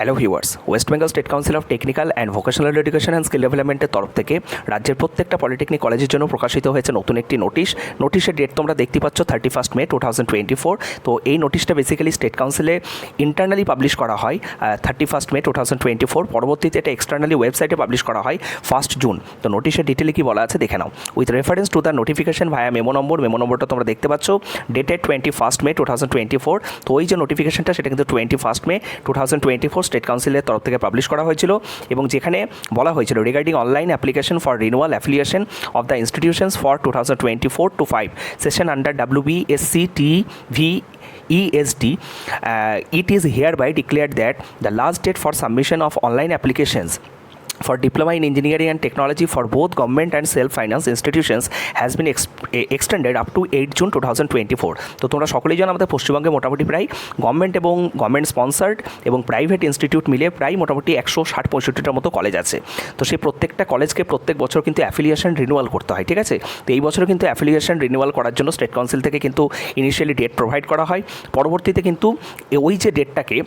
Hello viewers west Bengal state council of technical and vocational education and skill ডেভেলপমেন্টের তরফ থেকে রাজ্যের প্রত্যেকটা পলিটেকনিক কলেজের জন্য প্রকাশিত হয়েছে নতুন একটি নোটিশ নোটিশের ডেট তোমরা দেখতে পাচ্ছ thirty first May two thousand twenty four তো এই নোটিশটা বেসিক্যালি স্টেট কাউন্সিলে ইন্টারনালি পাবলিশ করা হয় thirty first May two thousand twenty four পরবর্তীতে এটা এক্সটার্নালি ওয়েবসাইটে পাবলিশ করা হয় ফার্স্ট জুন তো নোটিশের ডিটেলে কি বলা আছে দেখে নাও। With reference to the notification via memo number memo নম্বরটা তোমরা দেখতে পাচ্ছ dated twenty first May two thousand twenty four তো ওই যে নোটিফিকেশনটা সেটা কিন্তু twenty first May two thousand twenty four state কাউন্সিলের তরফ থেকে পাবলিশ করা হয়েছিল এবং যেখানে বলা হয়েছিল regarding online application for renewal affiliation of the institutions for two thousand twenty four two five session under W B S C T V ESD, it is is hereby declared that the last date for submission of online applications for diploma in engineering and technology for both government and self-finance institutions has been ex- eh, extended up to 8 June two thousand twenty four তো তোমরা সকলেই জানো আমাদের পশ্চিমবঙ্গে মোটামুটি প্রায় government এবং government sponsored এবং প্রাইভেট ইনস্টিটিউট মিলে প্রায় মোটামুটি একশো ষাট পঁয়ষট্টিটার মতো কলেজ আছে। তো সেই প্রত্যেকটা কলেজকে প্রত্যেক বছর কিন্তু অ্যাফিলিয়েশন রিনিউয়াল করতে হয় ঠিক আছে? তো এই বছরও কিন্তু অ্যাফিলিয়েশন রিনিউয়াল করার জন্য স্টেট কাউন্সিল থেকে কিন্তু ইনিশিয়ালি ডেট প্রোভাইড করা হয়। পরবর্তীতে কিন্তু ওই যে ডেটটাকে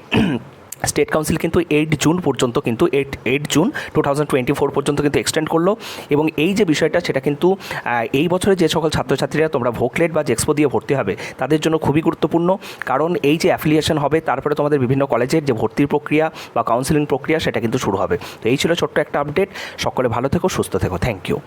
স্টেট কাউন্সিল কিন্তু এইট জুন পর্যন্ত কিন্তু eight eight June two thousand twenty four পর্যন্ত কিন্তু এক্সটেন্ড করল এবং এই যে বিষয়টা সেটা কিন্তু এই বছরে যে সকল ছাত্রছাত্রীরা তোমরা ভোকলেট বা জেক্সপো দিয়ে ভর্তি হবে তাদের জন্য খুবই গুরুত্বপূর্ণ। কারণ এই যে অ্যাফিলিয়েশন হবে তারপরে তোমাদের বিভিন্ন কলেজের যে ভর্তির প্রক্রিয়া বা কাউন্সিলিং প্রক্রিয়া সেটা কিন্তু শুরু হবে। তো এই ছিল ছোট্ট একটা আপডেট সকলে ভালো থেকো, সুস্থ থেকো। Thank you